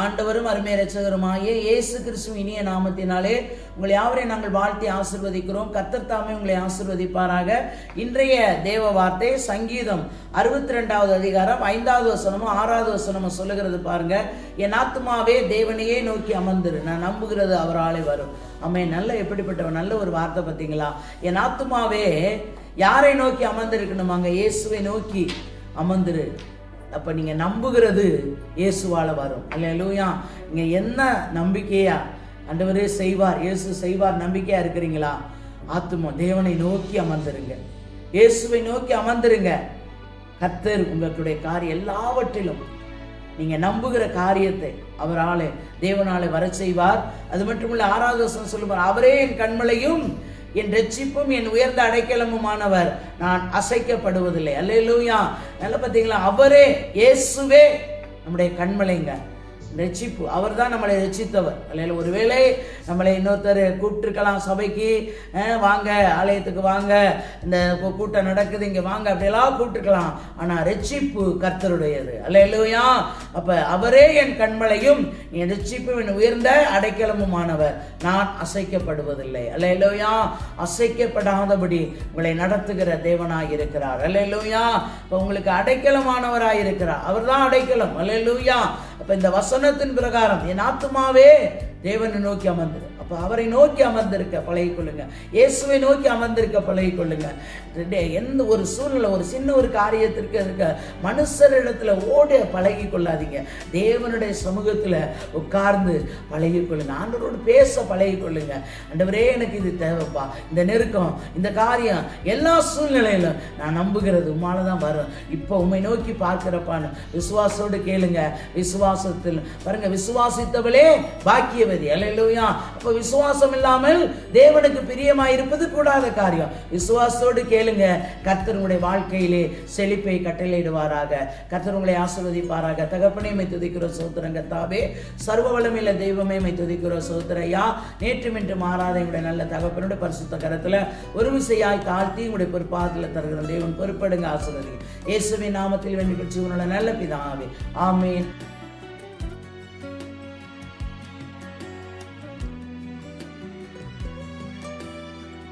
ஆண்டவரும் அருமை ரட்சகருமாகிய இயேசு கிறிஸ்து இனிய நாமத்தினாலே உங்களை யாவரையும் நாங்கள் வாழ்த்தி ஆசிர்வதிக்கிறோம். கத்தர்த்தாமே உங்களை ஆசிர்வதிப்பாராக. இன்றைய தேவ வார்த்தை சங்கீதம் அறுபத்தி ரெண்டாவது அதிகாரம் ஐந்தாவது வசனமும் ஆறாவது வசனமும் சொல்லுகிறது பாருங்க. என் ஆத்மாவே தேவனையே நோக்கி அமர்ந்துரு. நான் நம்புகிறது அவராலே வரும். அம்மே நல்ல எப்படிப்பட்ட நல்ல ஒரு வார்த்தை பார்த்தீங்களா? என் ஆத்மாவே யாரை நோக்கி அமர்ந்திருக்கணுமாங்க? இயேசுவை நோக்கி அமர்ந்துரு. அப்போ நீங்கள் நம்புகிறது இயேசுவால் வரும். அல்லையா இங்கே என்ன நம்பிக்கையா அண்டவரே செய்வார் இயேசு செய்வார் நம்பிக்கையாக இருக்கிறீங்களா? ஆத்துமா தேவனை நோக்கி அமர்ந்துருங்க. இயேசுவை நோக்கி அமர்ந்துருங்க. கர்த்தர் உங்களுடைய காரியம் எல்லாவற்றிலும் நீங்கள் நம்புகிற காரியத்தை அவராலே தேவனாலே வர செய்வார். அது மட்டும் இல்லை ஆராதசம் சொல்லுவார் அவரே என் கண்மலையும் என் ரட்சிப்பும் என் உயர்ந்த அடைக்கலமுமானவர் நான் அசைக்கப்படுவதில்லை. அல்லேலூயா. நல்லா பார்த்தீங்களா அவரே இயேசுவே. நம்முடைய கண்மலைங்க. ரட்சிப்பு. அவர் தான் நம்மளை ரட்சித்தவர். அல்லையில ஒருவேளை நம்மளை இன்னொருத்தர் கூப்பிட்டுருக்கலாம் சபைக்கு வாங்க ஆலயத்துக்கு வாங்க இந்த கூட்டம் நடக்குது இங்கே வாங்க அப்படியெல்லாம் கூப்பிட்டுருக்கலாம். ஆனால் ரட்சிப்பு கர்த்தருடையது. அல்லையிலூயா அப்போ அவரே என் கண்மலையும் என் ரட்சிப்பும் என் உயர்ந்த அடைக்கலமுமானவர். நான் அசைக்கப்படுவதில்லை. அல்லையிலூயா அசைக்கப்படாதபடி உங்களை நடத்துகிற தேவனாக இருக்கிறார் அல்லையிலூயா இப்போ உங்களுக்கு அடைக்கலமானவராக இருக்கிறார் அவர்தான் அடைக்கலம். அல்லையிலூயா அப்ப இந்த வசனத்தின் பிரகாரம் என் ஆத்துமாவே தேவனை நோக்கி அமர்ந்தது அப்போ அவரை நோக்கி அமர்ந்திருக்க பழகிக்கொள்ளுங்க. இயேசுவை நோக்கி அமர்ந்திருக்க பழகிக்கொள்ளுங்க. எந்த ஒரு சூழ்நிலை ஒரு சின்ன ஒரு காரியத்திற்கு இருக்க மனுஷரிடத்தில் ஓட பழகி கொள்ளாதீங்க தேவனுடைய சமூகத்தில் உட்கார்ந்து பழகி கொள்ளுங்க ஆண்டவரோடு பேச பழகி கொள்ளுங்க ஆண்டவரே எனக்கு இது தேவைப்பா. இந்த நெருக்கம் இந்த காரியம் எல்லா சூழ்நிலையிலும் நான் நம்புகிறது உம்மால தான் வரும். இப்போ உண்மை நோக்கி பார்க்கிறப்பான்னு விசுவாசத்தோடு கேளுங்க. விசுவாசத்தில் பாருங்க விசுவாசித்தவளே பாக்கியவதி. அல்லையா அப்போ விசுவாசம் இல்லாமல் தேவனுக்கு பிரியமாய் இருப்பது கூடாத காரியம். விசுவாசத்தோடு கேளுங்க. கர்த்தர் வாழ்க்கையிலே செழிப்பை கட்டளையிடுவாராக. கர்த்தர் உங்களை ஆசிர்வதிப்பாராக. தகப்பனே மை துதிக்கிற சோத்திரங்க தாவே சர்வ வளமில்ல தெய்வமே மை துதிக்கிற சோத்திரையா. நேற்று மின்று மாறாத எங்களுடைய நல்ல தகப்பனுடைய பரிசுத்த கரத்துல ஒரு விசையாய் தாழ்த்தி உங்களுடைய பொறுப்பாதத்தில் தருகிற தேவன் பொறுப்படுங்க ஆசிர்வதி இயேசுவின் நாமத்தில் வேண்டி பெற்று உன்னோட நல்ல பிதாவே. ஆமேன்.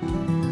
Bye.